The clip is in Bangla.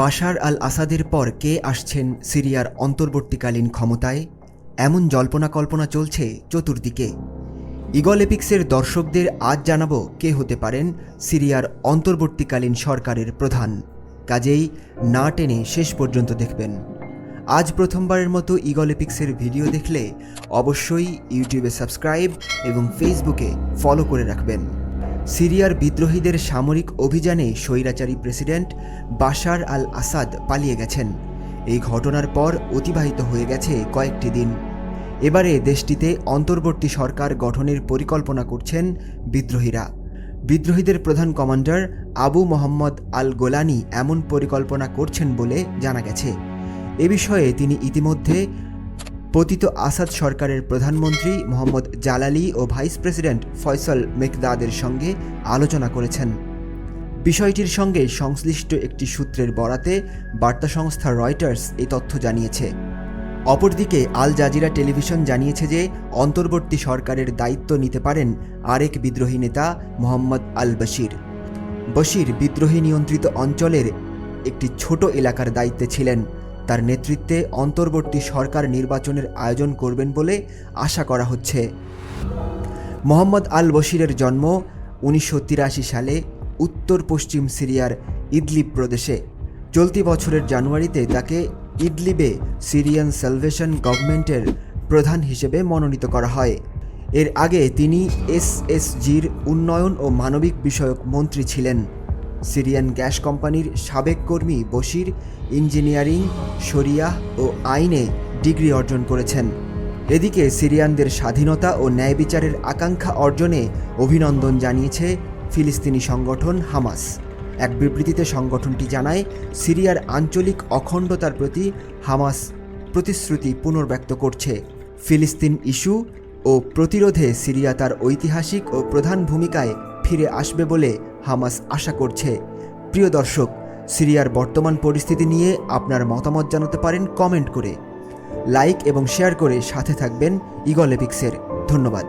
বাশার আল আসাদের পর কে আসছেন সিরিয়ার অন্তর্বর্তীকালীন ক্ষমতায়? এমন জল্পনা কল্পনা চলছে চতুর্দিকে। ইগল এপিক্সের দর্শকদের আজ জানাব কে হতে পারেন সিরিয়ার অন্তর্বর্তীকালীন সরকারের প্রধান। কাজেই না টেনে শেষ পর্যন্ত দেখবেন। আজ প্রথমবারের মতো ইগল এপিক্সের ভিডিও দেখলে অবশ্যই ইউটিউবে সাবস্ক্রাইব এবং ফেসবুকে ফলো করে রাখবেন। সিরিয়ার বিদ্রোহীদের সামরিক অভিযানে স্বৈরাচারী প্রেসিডেন্ট বাশার আল আসাদ পালিয়ে গেছেন। এই ঘটনার পর অতিবাহিত হয়ে গেছে কয়েকটি দিন। এবারে দেশটিতে অন্তর্বর্তী সরকার গঠনের পরিকল্পনা করছেন বিদ্রোহীরা। বিদ্রোহীদের প্রধান commander Abu Mohammad al Golani এমন পরিকল্পনা করছেন বলে জানা গেছে। এ বিষয়ে তিনি ইতিমধ্যে পতিত আসাদ সরকারের প্রধানমন্ত্রী মোহাম্মদ জালালি ও ভাইস প্রেসিডেন্ট ফয়সল মেকদাদের সঙ্গে আলোচনা করেছেন। বিষয়টির সঙ্গে সংশ্লিষ্ট একটি সূত্রের বরাতে বার্তা সংস্থা রয়টার্স এই তথ্য জানিয়েছে। অপরদিকে আল জাজিরা টেলিভিশন জানিয়েছে যে, অন্তর্বর্তী সরকারের দায়িত্ব নিতে পারেন আরেক বিদ্রোহী নেতা মোহাম্মদ আল বশির। বশির বিদ্রোহী নিয়ন্ত্রিত অঞ্চলের একটি ছোট এলাকার দায়িত্বে ছিলেন। তার নেতৃত্বে অন্তর্বর্তী সরকার নির্বাচনের আয়োজন করবেন বলে আশা করা হচ্ছে। মোহাম্মদ আল বশিরের জন্ম উনিশশো তিরাশি সালে উত্তর পশ্চিম সিরিয়ার ইদলিব প্রদেশে। চলতি বছরের জানুয়ারিতে তাকে ইদলিবে সিরিয়ান সালভেশন গভর্নমেন্টের প্রধান হিসেবে মনোনীত করা হয়। এর আগে তিনি এসএসজির উন্নয়ন ও মানবিক বিষয়ক মন্ত্রী ছিলেন। সিরিয়ান গ্যাস কোম্পানির সাবেক কর্মী বশির ইঞ্জিনিয়ারিং শরিয়াহ ও আইনে ডিগ্রি অর্জন করেছেন। এদিকে সিরিয়ানদের স্বাধীনতা ও ন্যায় বিচারের আকাঙ্ক্ষা অর্জনে অভিনন্দন জানিয়েছে ফিলিস্তিনি সংগঠন হামাস। এক বিবৃতিতে সংগঠনটি জানায়, সিরিয়ার আঞ্চলিক অখণ্ডতার প্রতি হামাস প্রতিশ্রুতি পুনর্ব্যক্ত করছে। ফিলিস্তিন ইস্যু ও প্রতিরোধে সিরিয়া তার ঐতিহাসিক ও প্রধান ভূমিকায় ফিরে আসবে বলে হামাস আশা করছে। প্রিয় দর্শক, সিরিয়ার বর্তমান পরিস্থিতি নিয়ে আপনার মতামত জানাতে পারেন কমেন্ট করে। লাইক এবং শেয়ার করে সাথে থাকবেন ইগল এপিক্সের। ধন্যবাদ।